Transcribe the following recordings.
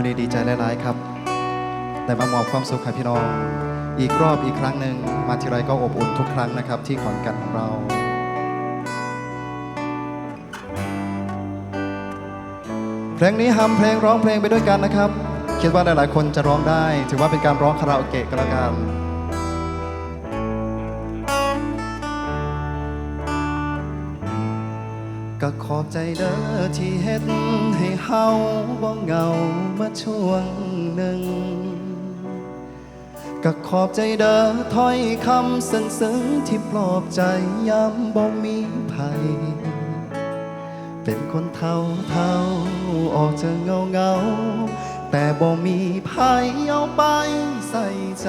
มือนี้ดีใจหลายๆครับ แต่มามอบความสุขให้พี่น้อง อีกรอบอีกครั้งหนึ่งมาทีไรก็อบอุ่นทุกครั้งนะครับ ที่ขอนแก่นของเราเพลงนี้ฮัมเพลงร้องเพลงไปด้วยกันนะครับ คิดว่าหลายๆ คนจะร้องได้ ถือว่าเป็นการร้องคาราโอเกะก็แล้วกัน ก็ขอบใจเด้อที่เฮ็ดให้เฮาบ่เหงามาช่วงหนึ่งก็ขอบใจเด้อถ้อยคำซึ้งๆที่ปลอบใจยามบ่มีภัย เป็นคนเท่าเท่าออกจะเงาเงาแต่บ่มีภัยเอาไปใส่ใจ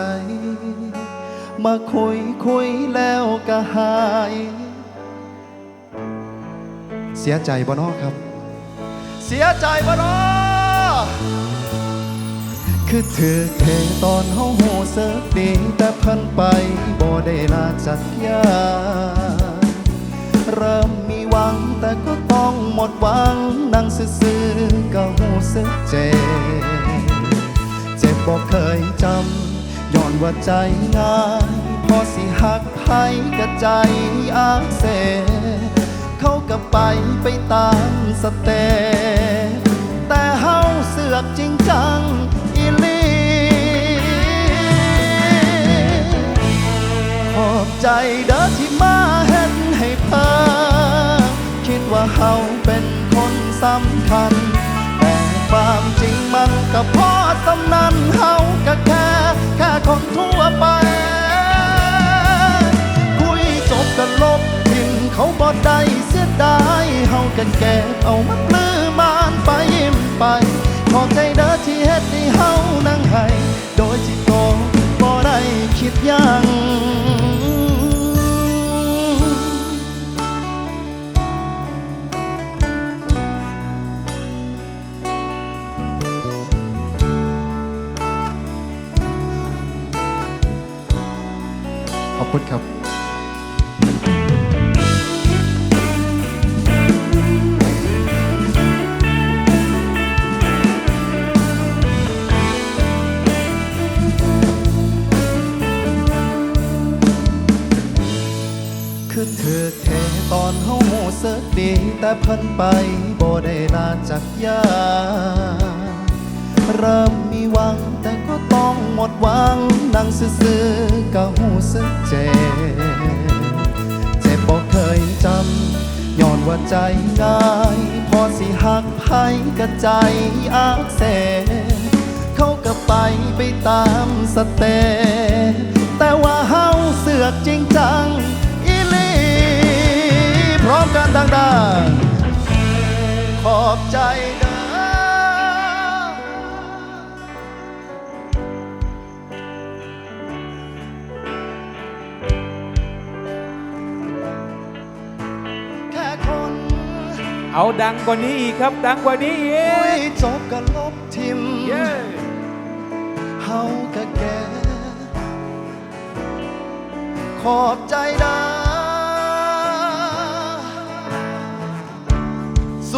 มาคุยคุยแล้วก็หาย เสียใจบ่เนอครับ เสียใจบ่เนอคือถือเทตอนเฮาโหเสิร์ฟดีแต่เพิ่นไปบ่ได้ลาจากยาเริ่มมีหวังแต่ก็ต้องหมดหวังนั่งซื่อๆก็หูสึกเจ็บเจ็บบอกเคยจำย้อนว่าใจง่ายพอสิหักไผกะใจอาเสเขา ก็ไปไปตามสเตแต่เฮาเสือกจริงจังอีลีขอบใจเด้อที่มาเห็นให้เพิ่งคิดว่าเฮาเป็นคนสำคัญ แต่ความจริงมันก็พอสำนันเฮาก็แค่ แค่คนทั่วไป กันแก่เอามาปลื้มมานไปยิ้มไป ขอบใจเด้อที่เฮ็ดให้เฮานั่งให้โดยที่โตบ่ได้คิดยังขอบคุณครับ สิร์ฟดีแต่เพิ่นไปบ่ได้ลาจากยา เริ่มมีหวังแต่ก็ต้องหมดหวังนั่งซื่อๆก็หูสึกเจ็บ เจ็บบอกเคยจำย้อนว่าใจง่าย พอสิหักไผกระใจอักเสบเขาก็ไปไปตามสเตปแต่ว่าเฮาเสือกจริงจัง อบใจเด้อแค่คนเอาดังกว่านี้อีกครับ ดังกว่านี้อีคุยกจบกันลบทิมเย้เฮาก็แก่ขอบใจด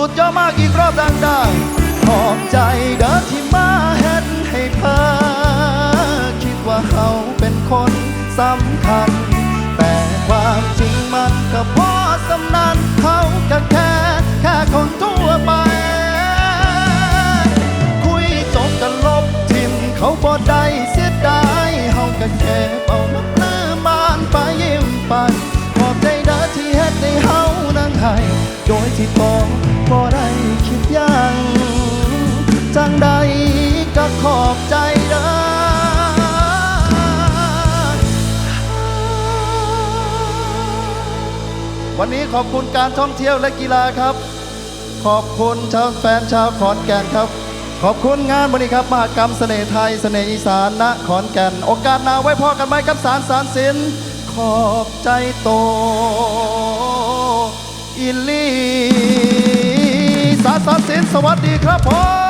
สุดยอดมากอีกรอบดังๆขอบใจเด้อที่มาเห็นให้เพิ่คิดว่าเขาเป็นคนสำคัญ แต่ความจริงมันก็พอสำนันเขาก็แค่แค่คนทั่วไป คุยจบกันลบทิมเขาบ่ได้เสียดายเฮาก็แค่เป่าน้ำลือมานไปยิ้มไปขอบใจเด้อที่เฮ็ดให้เฮานั่งให้โดยที่ตอง บ่ได้คิดยังจังใดก็ขอบใจเด้อวันนี้ขอบคุณการท่องเที่ยวและกีฬาครับ ขอบคุณชาวแฟนชาวขอนแก่นครับ ขอบคุณงานวันนี้ครับมหกรรมเสน่ห์ไทยเสน่ห์อีสานณขอนแก่น โอกาสหน้าไว้พอกันไหมครับสารสารสินขอบใจโตอิลลี่าสารสินสวัสดีครับผม